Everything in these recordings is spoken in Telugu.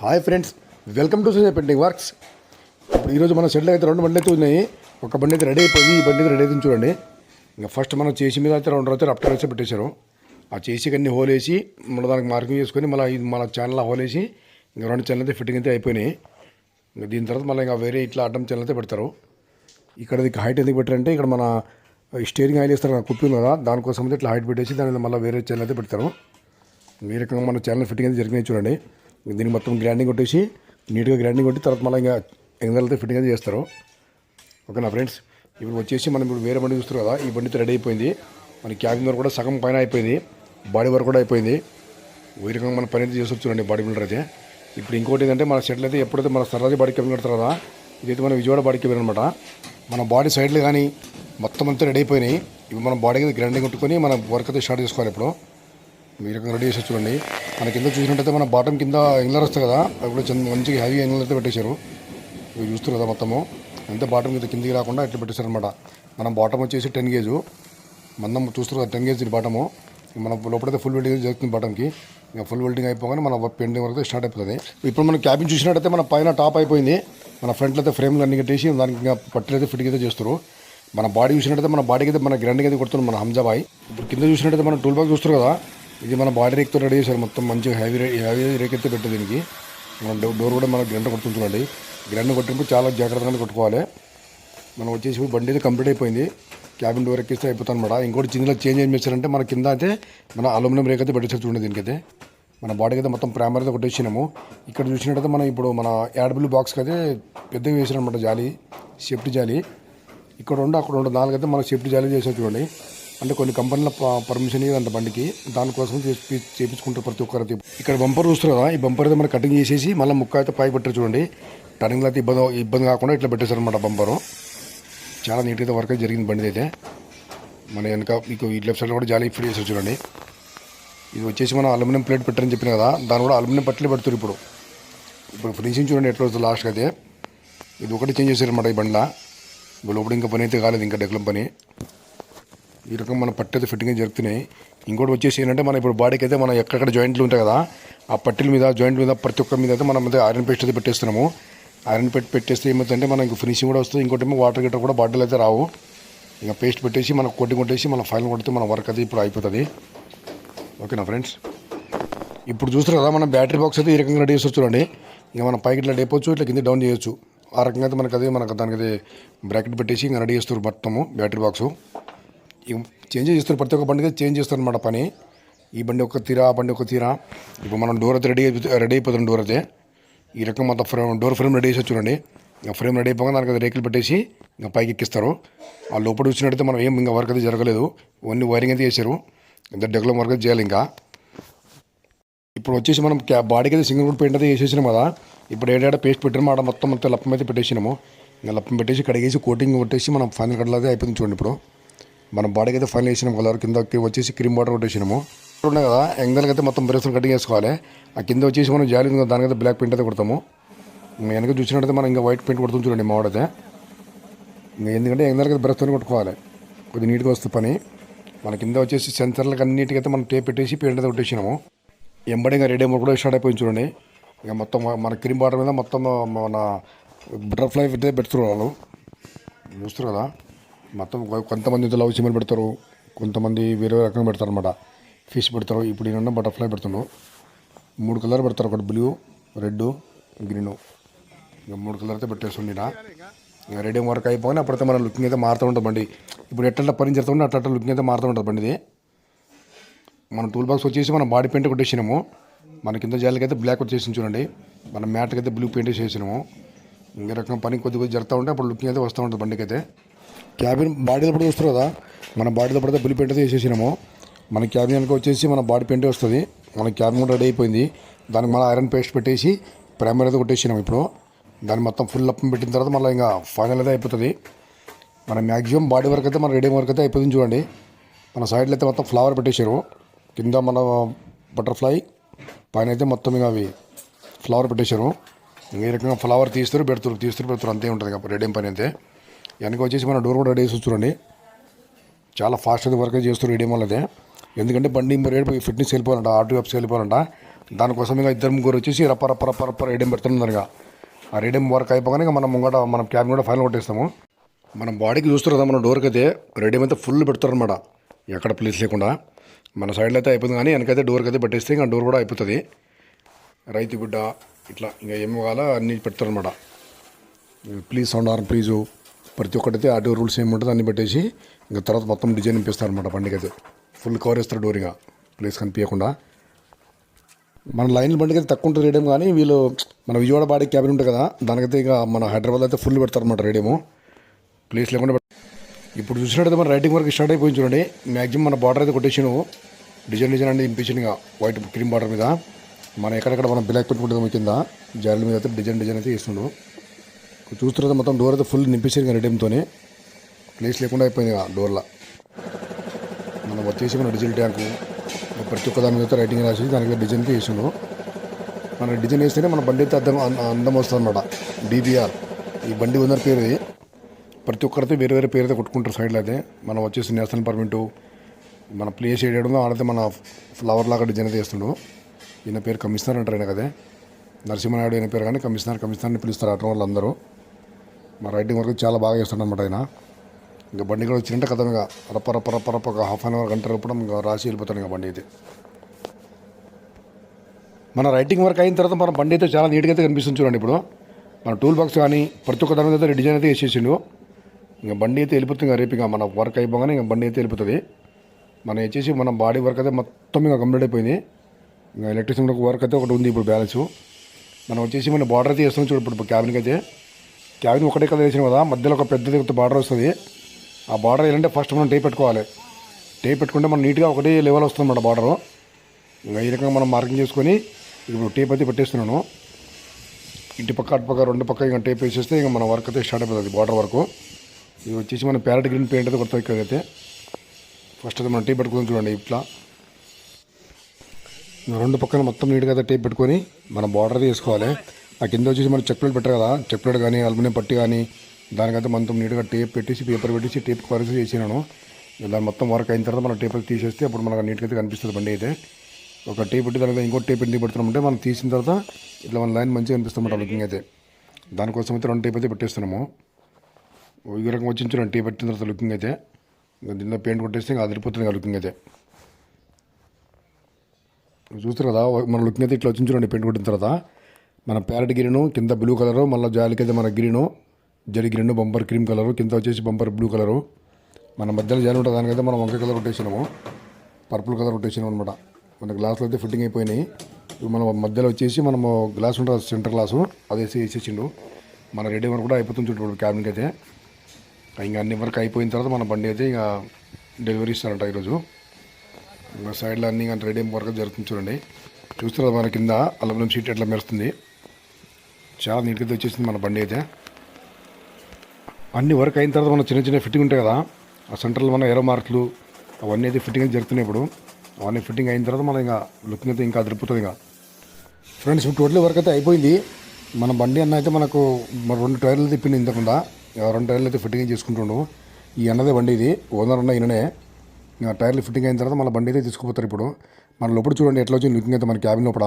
Hi friends welcome to Sujay painting works. ఇప్పుడు ఈరోజు మన షెడ్లో అయితే రెండు బండ్లు అయితే ఉన్నాయి. ఒక బండి అయితే రెడీ అయిపోయింది ఈ బండి అయితే రెడీ అవుతుంది చూడండి. ఇంకా ఫస్ట్ మనం చేసి మీద అయితే రెండు రోజులు అప్టర్ వేసి పెట్టేశారు. ఆ చేసి అన్ని హోల్ వేసి మళ్ళీ దానికి మార్కింగ్ చేసుకొని మళ్ళీ ఇది మన ఛానల్ హోల్ వేసి ఇంకా రెండు ఛానల్ అయితే ఫిట్టింగ్ అయితే అయిపోయినాయి. ఇంకా దీని తర్వాత మళ్ళీ ఇంకా వేరే ఇట్లా అడ్డం ఛానల్ అయితే పెడతారు. ఇక్కడ ఇది హైట్ ఎందుకు పెట్టారంటే ఇక్కడ మన స్టీరింగ్ ఆయిల్ ఇస్తారు కదా కుప్పి కదా దానికోసం అయితే ఇట్లా హైట్ పెట్టేసి దాని మళ్ళీ వేరే ఛానల్ అయితే పెడతారు. వేరే మన ఛానల్ ఫిట్టింగ్ అయితే జరిగినాయి చూడండి. దీనికి మొత్తం గ్రైండింగ్ కొట్టేసి నీట్గా గ్రైండింగ్ కొట్టి తర్వాత మళ్ళీ ఇంకా ఎంగలతో ఫిట్టింగ్ అయితే చేస్తారు. ఓకేనా ఫ్రెండ్స్ ఇప్పుడు వచ్చేసి మనం ఇప్పుడు వేరే బండి చూస్తారు కదా ఈ బండితో రెడీ అయిపోయింది. మన క్యాబిన్ వరకు కూడా సగం పైన అయిపోయింది. బాడీ వరకు కూడా అయిపోయింది. ఈ రకంగా మన పని అయితే చేసి చూడండి బాడీ బిల్డర్ అయితే. ఇప్పుడు ఇంకోటి ఏంటంటే మన సెటిల్ అయితే ఎప్పుడైతే మన సర్రాజీ బాడీ కెబిన్ కడతారు కదా ఇదైతే మన విజయవాడ బాడీ కెబిన్ అనమాట మన బాడీ సైడ్లు కానీ మొత్తం అంతా రెడీ అయిపోయినాయి. ఇవి బాడీ బాడీకి గ్రైండింగ్ కొట్టుకొని మనం వర్క్ అయితే స్టార్ట్ చేసుకోవాలి ఇప్పుడు. ఈ రకంగా రెడీ చేసి చూడండి. మన కింద చూసినట్టయితే మన బాటం కింద ఎంగ్లర్ వస్తుంది కదా అవి కూడా మంచిగా హెవీ ఎంగ్లర్ అయితే పెట్టేశారు. ఇవి చూస్తారు కదా మొత్తము. అంతే బాటం కింద కిందికి రాకుండా ఇట్లా పెట్టేశారు అనమాట మనం బాటం వచ్చేసి టెన్ కేజు మందం చూస్తారు కదా టెన్ గేజ్ బాటము మన లోపలైతే ఫుల్ వెల్డింగ్ జరుగుతుంది బాటంకి ఇంకా ఫుల్ వెల్డింగ్ అయిపోగానే మన పెండింగ్ వరకు స్టార్ట్ అయిపోతుంది. ఇప్పుడు మనం క్యాబిన్ చూసినట్టయితే మన పైన టాప్ అయిపోయింది. మన ఫ్రంట్లో అయితే ఫ్రేమ్లు అన్ని కట్టేసి దానికి ఇంకా పట్టులు అయితే ఫిట్టింగ్ అయితే చేస్తారు మన బాడీ చూసినట్టయితే మన బాడీకి అయితే మన గ్రైండింగ్ అయితే కొడుతున్నాం మన హంజాబాయ్. ఇప్పుడు కింద చూసినట్టయితే మన టూల్ బాగ్ చూస్తారు కదా ఇది మన బాడీ రేక్తో రెడీ చేశారు. మొత్తం మంచిగా హెవీ హెవీ రేక్ అయితే పెట్టే దీనికి. మనం డో- డోర్ కూడా మనం గ్రైండర్ కొడుతుందండి గ్రైండర్ కొట్టినప్పుడు చాలా జాగ్రత్తగా కొట్టుకోవాలి. మనం వచ్చేసి బండి అయితే కంప్లీట్ అయిపోయింది. క్యాబిన్ డోర్ ఎక్కిస్తే అయిపోతుంది అనమాట ఇంకోటి చిన్నలో చేంజ్ ఏం చేశారంటే మన కింద అయితే మన అలూమినియం రేక్ అయితే పెట్టేసారు చూడండి దీనికైతే. మన బాడీకి అయితే మొత్తం ప్రైమర్ అయితే కొట్టేసినాము. ఇక్కడ చూసినట్టయితే మనం ఇప్పుడు మన యాడబుల్ బాక్స్కి అయితే పెద్దగా వేసారనమాట జాలి సేఫ్టీ జాలి. ఇక్కడ ఉండి అక్కడ ఉండి. నాలుగు అయితే మనం సేఫ్టీ జాలి చేసారు చూడండి. అంటే కొన్ని కంపెనీల పర్మిషన్ ఇవ్వండి బండికి. దానికోసం చేసి చేపించుకుంటారు ప్రతి ఒక్కరైతే. ఇక్కడ బంపర్ చూస్తారు కదా ఈ బంపర్ అయితే మనం కటింగ్ చేసేసి మళ్ళీ ముక్క అయితే పై పెట్టారు చూడండి. టర్నింగ్లో అయితే ఇబ్బంది ఇబ్బంది కాకుండా ఇట్లా పెట్టేశారు అనమాట బంపరు. చాలా నీట్గా అయితే వర్క్ అయితే జరిగింది బండి అయితే. మన వెనక మీకు ఈ లెఫ్ట్ సైడ్లో కూడా జాలి ఫిట్ చేసారు చూడండి. ఇది వచ్చేసి మనం అల్యూమినియం ప్లేట్ పెట్టారని చెప్పిన కదా దాని కూడా అల్యూమినియం పట్లే పెడతారు ఇప్పుడు. ఇప్పుడు ఫినిషింగ్ చూడండి ఎట్లా వస్తుంది లాస్ట్కి అయితే. ఇది ఒకటి చేంజ్ చేశారు అనమాట ఈ బండిలో. ఇప్పుడు లోపల ఇంకా పని అయితే కాలేదు ఇంకా డెక్లం పని. ఈ రకం మన పట్టు అయితే ఫిట్టింగ్ జరుగుతున్నాయి. ఇంకోటి వచ్చేసి ఏంటంటే మన ఇప్పుడు బాడీకి అయితే మనం ఎక్కడెక్కడ జాయింట్లు ఉంటాయి కదా ఆ పట్టిల మీద జాయింట్ మీద ప్రతి ఒక్క మీద అయితే మనం అయితే ఐరన్ పేస్ట్ అయితే పెట్టేస్తున్నాము. ఐరన్ పెట్టి పెట్టేస్తే ఏమవుతుందంటే మనకి ఫినిషింగ్ కూడా వస్తుంది ఇంకోటి ఏమో వాటర్ గిట్ట కూడా బాటిల్ అయితే రావు. ఇంకా పేస్ట్ పెట్టేసి మనం కొట్టి కొట్టేసి మన ఫైల్ కొడితే మన వర్క్ అయితే ఇప్పుడు అయిపోతుంది. ఓకేనా ఫ్రెండ్స్ ఇప్పుడు చూస్తారు కదా మనం బ్యాటరీ బాక్స్ అయితే ఈ రకంగా రెడీ చేసి చూడండి. ఇంకా మనం పైకి ఇట్లా లేపొచ్చు ఇట్లా కింద డౌన్ చేయొచ్చు. ఆ రకంగా అయితే మనకు అదే మనకు దానికి బ్రాకెట్ పెట్టేసి ఇంకా రెడీ చేస్తారు మొత్తము బ్యాటరీ బాక్సు చేంజ్ చేస్తారు ప్రతి ఒక్క బండికి చేంజ్ చేస్తారు అనమాట పని. ఈ బండి ఒక తీరా ఆ బండి ఒక తీరా. ఇప్పుడు మనం డోర్ అయితే రెడీ అయిపోతే రెడీ అయిపోతుంది డోర్ అయితే. ఈ రకం మొత్తం ఫ్రేమ్ డోర్ ఫ్రేమ్ రెడీ చేసి చూడండి ఇంకా ఫ్రేమ్ రెడీ అయిపోగా దానికి అది రేకులు పెట్టేసి ఇంకా పైకి ఎక్కిస్తారు. ఆ లోపల వచ్చినట్టయితే మనం ఏం ఇంకా వర్క్ అయితే జరగలేదు. ఓన్లీ వైరింగ్ అయితే చేశారు. ఇంత డెవలప్ వర్క్ అయితే చేయాలి ఇంకా. ఇప్పుడు వచ్చేసి మనం క్యా బాడీకి అయితే సింగిల్ రూట్ పెయింట్ అయితే వేసేసినాం కదా. ఇప్పుడు ఏడాడ పేస్ట్ పెట్టినాము ఆడ మొత్తం మొత్తం లప్పం అయితే పెట్టేసినాము. ఇంకా లప్పం పెట్టేసి కడిగేసి కోటింగ్ కొట్టేసి మనం ఫైనల్ కట్లా అయితే అయిపోయింది చూడండి ఇప్పుడు. మనం బాడీకి అయితే ఫైనల్ వేసినాం కలర్ కింద వచ్చేసి క్రీమ్ వాటర్ కొట్టేసినాము. ఉన్నాయి కదా ఎంగల్కి అయితే మొత్తం బ్రష్లు కటింగ్ చేసుకోవాలి. ఆ కింద వచ్చేసి మనం జాలి ఉంది దానికైతే బ్లాక్ పెయింట్ అయితే కొడతాము. వెనక చూసినట్టయితే మనం ఇంకా వైట్ పెయింట్ కొడుతుంది చూడండి మా వాడైతే ఎందుకంటే ఎంగల్కి బ్రష్తో కొట్టుకోవాలి. కొద్దిగా నీట్గా వస్తుంది పని. మన కింద వచ్చేసి సెన్సర్లకు అన్నిటికీ అయితే మనం టేప్ పెట్టేసి పెయింట్ అయితే కొట్టేసినాము. ఎంబడింగ్ ఇంకా రెడీ కూడా స్టార్ట్ అయిపోయింది చూడండి. ఇక మొత్తం మన క్రీమ్ బాటర్ మీద మొత్తం మన బటర్ఫ్లై పెట్టే పెడుతున్నారు వాళ్ళు. చూస్తారు కదా? మొత్తం కొంతమంది అయితే లవ్ సిమ్మలు పెడతారు కొంతమంది వేరే రకంగా పెడతారు అనమాట ఫిష్ పెడతారు ఇప్పుడు నేను బటర్ఫ్లై పెడుతున్నాడు. మూడు కలర్ పెడతారు ఒకటి బ్లూ రెడ్ గ్రీను. ఇంకా మూడు కలర్ అయితే పెట్టేస్తుంది ఇంకా రెడీ వర్క్ అయిపోగానే అప్పుడైతే మన లుకింగ్ అయితే మారుతూ ఉంటుంది బండి. ఇప్పుడు ఎట్లా పని జరుగుతుంటే అట్లా అట్లా లుకింగ్ అయితే మారుతూ ఉంటుంది బండిది. మన టూల్ బాక్స్ వచ్చేసి మనం బాడీ పెయింట్ కొట్టేసినాము. మన కింద జాలకైతే అయితే బ్లాక్ వచ్చేసి చూడండి. మన మ్యాట్కి అయితే బ్లూ పెయింట్ వేసేసినాము ఇంకా రకం పని కొద్ది కొద్ది జరుగుతూ ఉంటే అప్పుడు లుకింగ్ అయితే వస్తూ ఉంటుంది బండికి అయితే క్యాబిన్ బాడీలో పడితే వస్తారు కదా. మన బాడీలో పడితే బ్లూ పెయింట్ అయితే వేసేసినాము. మన క్యాబిన్ కనుక వచ్చేసి మన బాడీ పెయింటే వస్తుంది. మన క్యాబిన్ కూడా రెడీ అయిపోయింది. దానికి మళ్ళీ ఐరన్ పేస్ట్ పెట్టేసి ప్రైమర్ అయితే కొట్టేసినాము ఇప్పుడు. దాన్ని మొత్తం ఫుల్ అప్పం పెట్టిన తర్వాత మళ్ళీ ఇంకా ఫైనల్ అయితే అయిపోతుంది. మన మ్యాక్సిమం బాడీ వర్క్ అయితే మన రెడీ వర్క్ అయితే అయిపోతుంది చూడండి. మన సైడ్లో అయితే మొత్తం ఫ్లవర్ పెట్టేశారు. కింద మన బటర్ఫ్లై పైన అయితే మొత్తం ఇక అవి ఫ్లవర్ పెట్టేశారు. ఇంకా ఈ రకంగా ఫ్లవర్ తీస్తారు పెడతారు తీస్తారు పెడతారు. అంతే ఉంటుంది ఇక రెడీ పని అయితే. వెనక వచ్చేసి మన డోర్ కూడా రెడీ చూడండి చాలా ఫాస్ట్గా అయితే వర్క్ చేస్తారు రెడీ అయితే ఎందుకంటే బండి రేట్ ఫిట్నెస్ వెళ్ళిపోవాలంట ఆర్టీ వెబ్స్ వెళ్ళిపోవాలంట. దానికోసం ఇక ఇద్దరు ముగ్గురు వచ్చేసి రప్ప రప్ప రప్ప రప్ప రేడియం పెడుతున్నారు ఇక. ఆ రేడియం వర్క్ అయిపోగానే ఇంకా మనం ముంగట మనం క్యాబిన్ కూడా ఫైనల్ కొట్టేస్తాము. మనం బాడీకి చూస్తారు కదా మన డోర్కి అయితే రేడియం అయితే ఫుల్ పెడతారనమాట ఎక్కడ ప్లేస్ లేకుండా. మన సైడ్లో అయితే అయిపోతుంది కానీ వెనకైతే డోర్కి అయితే పెట్టేస్తే ఇంకా డోర్ కూడా అయిపోతుంది. రైతు బిడ్డ ఇట్లా ఇంకా ఏమి కావాలో అన్నీ పెడతారనమాట ప్లీజ్ సౌండ్ ఆర్ ప్లీజు. ప్రతి ఒక్కటైతే ఆ డోర్ రూల్స్ ఏమి అన్ని పెట్టేసి ఇంకా తర్వాత మొత్తం డిజైన్ నింపిస్తారు అనమాట బండికి అయితే ఫుల్ కవర్ చేస్తారు డోరింగ్. ప్లేస్ కనిపించకుండా. మన లైన్ల బండికి అయితే తక్కువ ఉంటుంది రేడియం కానీ వీళ్ళు మన విజయవాడ బాడీ క్యాబిన్ ఉంటుంది కదా దానికైతే ఇక మన హైదరాబాద్ అయితే ఫుల్ పెడతారనమాట రేడియము. ప్లేస్ లేకుండా ఇప్పుడు చూసినట్టయితే మన రైటింగ్ వరకు స్టార్ట్ అయిపోయింది చూడండి. మ్యాక్సిమం మన బార్డర్ అయితే కొట్టేసాను డిజైన్ డిజైన్ అనేది ఇంపించాను ఇక వైట్ క్రీమ్ బార్డర్ మీద. మనం ఎక్కడెక్కడ మనం బ్లాక్ పెట్టుకుంటాము కింద జాలీల మీద అయితే డిజైన్ డిజైన్ అయితే ఇస్తుండు చూస్తున్నది మొత్తం డోర్ అయితే ఫుల్ నింపేసారు కానీ రేడియంతోనే ప్లేస్ లేకుండా అయిపోయింది ఇక డోర్లో మనం వచ్చేసి మన డిజిల్ ట్యాంకు ప్రతి ఒక్క దాని మీద రైటింగ్ రాసి దానికి డిజైన్ అయితే వేసిండు మన డిజైన్ వేస్తేనే మన బండి అయితే అర్థం అందం వస్తుంది అనమాట డీబీఆర్ ఈ బండి ఉందని పేరు ఇది. ప్రతి ఒక్కరితో వేరే వేరే పేరు అయితే కొట్టుకుంటారు సైడ్లో అయితే. మనం వచ్చేసి నేషనల్ పర్మిట్ మన ప్లేస్ చేయడం ఆడైతే మన ఫ్లవర్ లాగా డిజైన్ అయితే వేస్తుండు ఈయన పేరు కమిషనర్ అంటారు ఆయన కదే నరసింహనాయుడు అయిన పేరు కానీ కమిషనర్ కమిషనర్ని పిలుస్తారు అటు వాళ్ళందరూ. మా రైటింగ్ వర్క్ చాలా బాగా చేస్తాడనమాట ఆయన. ఇంకా బండి కూడా వచ్చిందంటే కథం ఇక రప్ప రప్ప రప్ప రప్ప ఒక హాఫ్ అన్ అవర్ గంట రప్పడం ఇంకా రాసి వెళ్ళిపోతాను ఇంకా బండి అయితే. మన రైటింగ్ వర్క్ అయిన తర్వాత మన బండి అయితే చాలా నీట్గా అయితే కనిపిస్తుంది చూడండి ఇప్పుడు. మన టూల్ బాక్స్ కానీ ప్రతి ఒక్క దాని అయితే డిజైన్ అయితే వేసేసిండు ఇంకా బండి అయితే వెళ్ళిపోతుంది ఇంకా రేపు ఇంకా మన వర్క్ అయిపోగానే ఇంకా బండి అయితే వెళ్ళిపోతుంది. మనం వచ్చేసి మన బాడీ వర్క్ అయితే మొత్తం ఇంకా కంప్లీట్ అయిపోయింది. ఇంకా ఎలక్ట్రిసిటీ వర్క్ అయితే ఒకటి ఉంది ఇప్పుడు బ్యాలెన్స్. మనం వచ్చేసి మన బార్డర్ అయితే వేస్తున్నాం చూడు ఇప్పుడు క్యాబిన్కి అయితే. క్యాబిన్ ఒకటే కదా వేసినాం కదా మధ్యలో ఒక పెద్దది ఒక బార్డర్ వస్తుంది. ఆ బార్డర్ ఏంటంటే ఫస్ట్ మనం టేప్ పెట్టుకోవాలి. టేప్ పెట్టుకుంటే మనం నీట్గా ఒకటే లెవెల్ వస్తుంది అన్నమాట బార్డరు. ఇంకా ఈ రకంగా మనం మార్కింగ్ చేసుకొని ఇప్పుడు టేప్ అయితే పెట్టేస్తున్నాను. ఇంటి పక్క అటు పక్క రెండు పక్క ఇంకా టేప్ వేసేస్తే ఇంకా మన వర్క్ అయితే స్టార్ట్ అయిపోతుంది బార్డర్ వరకు. ఇది వచ్చేసి మన ప్యారెట్ గ్రీన్ పెయింట్ అయితే కొడతాం ఇక్కడైతే ఫస్ట్ అయితే మనం టేప్ పెట్టుకుందాం చూడండి ఇట్లా. రెండు పక్కన మొత్తం నీట్గా అయితే టేప్ పెట్టుకొని మనం బార్డర్ తీసుకోవాలి వేసుకోవాలి. ఆ కింద వచ్చేసి మనం చెక్ ప్లేట్ కదా చెక్ ప్లేట్ కానీ అల్యూమినియం పట్టి కానీ దానికైతే మొత్తం నీట్గా టేప్ పెట్టేసి పేపర్ పెట్టేసి టేప్ కవర్ చేసినాను ఇలా దాని మొత్తం వర్క్ అయిన తర్వాత మనం టేప్ తీసేస్తే అప్పుడు మనకు నీట్గా అయితే కనిపిస్తుంది బండి అయితే. ఒక టేప్ పెట్టి దాని ఇంకో టేప్ ఎందుకు పెడుతున్నామంటే మనం తీసిన తర్వాత ఇట్లా మన లైన్ మంచిగా కనిపిస్తామంట లుకింగ్ అయితే. దానికోసం అయితే రెండు టేప్ అయితే పెట్టేస్తున్నాము. ఈ రకంగా వచ్చి చూడండి టేప్ పెట్టిన తర్వాత లుకింగ్ అయితే. ఇంకా దీనిలో పెయింట్ కొట్టేస్తే ఇంకా అదిరిపోతుంది ఇంకా లుకింగ్ అయితే. చూస్తారు కదా మన లుకింగ్ అయితే ఇట్లా వచ్చింది చూడండి పెయింట్ కొట్టిన తర్వాత మన ప్యారెట్ గ్రీను కింద బ్లూ కలరు మళ్ళీ జాలికైతే మన గ్రీను జడి గ్రీను బంపర్ క్రీమ్ కలరు కింద వచ్చేసి బంపర్ బ్లూ కలరు. మన మధ్యలో జాలి ఉంటుంది దానికైతే మనం వంకాయ కలర్ కొట్టేసినాము. పర్పుల్ కలర్ కొట్టేసినాం అనమాట మన గ్లాసులు అయితే ఫిట్టింగ్ అయిపోయినాయి. ఇప్పుడు మనం మధ్యలో వచ్చేసి మనము గ్లాస్ ఉంటుంది సెంటర్ గ్లాసు అది వేసి వేసేసిండు. మన రెడీ వర్క్ కూడా అయిపోతుంది చూడండి క్యాబిన్కి అయితే. ఇంకా అన్ని వర్క్ అయిపోయిన తర్వాత మన బండి అయితే ఇక డెలివరీ ఇస్తారంట ఈరోజు. ఇంకా సైడ్లో అన్ని ఇంకా రెడీ వర్క్ జరుగుతుంది చూడండి. చూస్తున్నారు మన కింద అల్లం షీట్ ఎట్లా మెరుస్తుంది. చాలా నీట్గా వచ్చేసింది మన బండి అయితే. అన్ని వర్క్ అయిన తర్వాత మన చిన్న చిన్న ఫిట్టింగ్ ఉంటాయి కదా ఆ సెంటర్లో మన ఎరో మార్కులు అవన్నీ అయితే ఫిట్టింగ్ అయితే జరుగుతున్నాయి ఇప్పుడు. అవన్నీ ఫిట్టింగ్ అయిన తర్వాత మనం ఇంకా లుకింగ్ అయితే ఇంకా అదిరిపోతుంది ఇంకా. ఫ్రెండ్స్ టోటల్ వర్క్ అయితే అయిపోయింది. మన బండి అన్న అయితే మనకు రెండు టైర్లు తిప్పింది ఇంతకుండా రెండు టైర్లు అయితే ఫిట్టింగ్ చేసుకుంటుండు. ఈ అన్నదే బండి ఇది ఓనర్ అన్న ఈయననే. ఇంకా టైర్లు ఫిట్టింగ్ అయిన తర్వాత మన బండి అయితే తీసుకుపోతారు ఇప్పుడు. మన లోపల చూడండి ఎట్లా వచ్చింది లుకింగ్ అయితే మన క్యాబిన్ లోపల.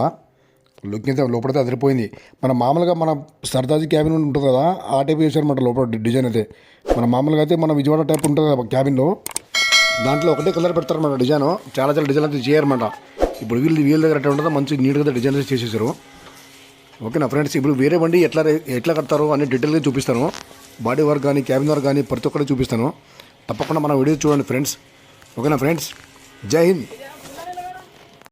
లుక్ అయితే లోపలైతే అదిరిపోయింది. మన మామూలుగా మన సర్దాజీ క్యాబిన్ ఉంటుంది కదా ఆ టైప్ వేసారనమాట లోపల డిజైన్ అయితే. మన మామూలుగా అయితే మన విజయవాడ టైప్ ఉంటుంది కదా క్యాబిన్లో దాంట్లో ఒకటే కలర్ పెడతారనమాట డిజైన్. చాలా చాలా డిజైన్ అయితే చేయరన్నమాట ఇప్పుడు వీళ్ళు వీళ్ళ దగ్గర ఎట్లా ఉంటుందో మంచి నీట్గా డిజైన్ అయితే చేసేసారు. ఓకేనా ఫ్రెండ్స్ ఇప్పుడు వేరే బండి ఎట్లా ఎట్లా కడతారు అని డీటెయిల్గా చూపిస్తాను. బాడీ వర్క్ కానీ క్యాబిన్ వర్క్ కానీ ప్రతి ఒక్కటి చూపిస్తాను. తప్పకుండా మన వీడియో చూడండి ఫ్రెండ్స్. ఓకేనా ఫ్రెండ్స్ జై హింద్.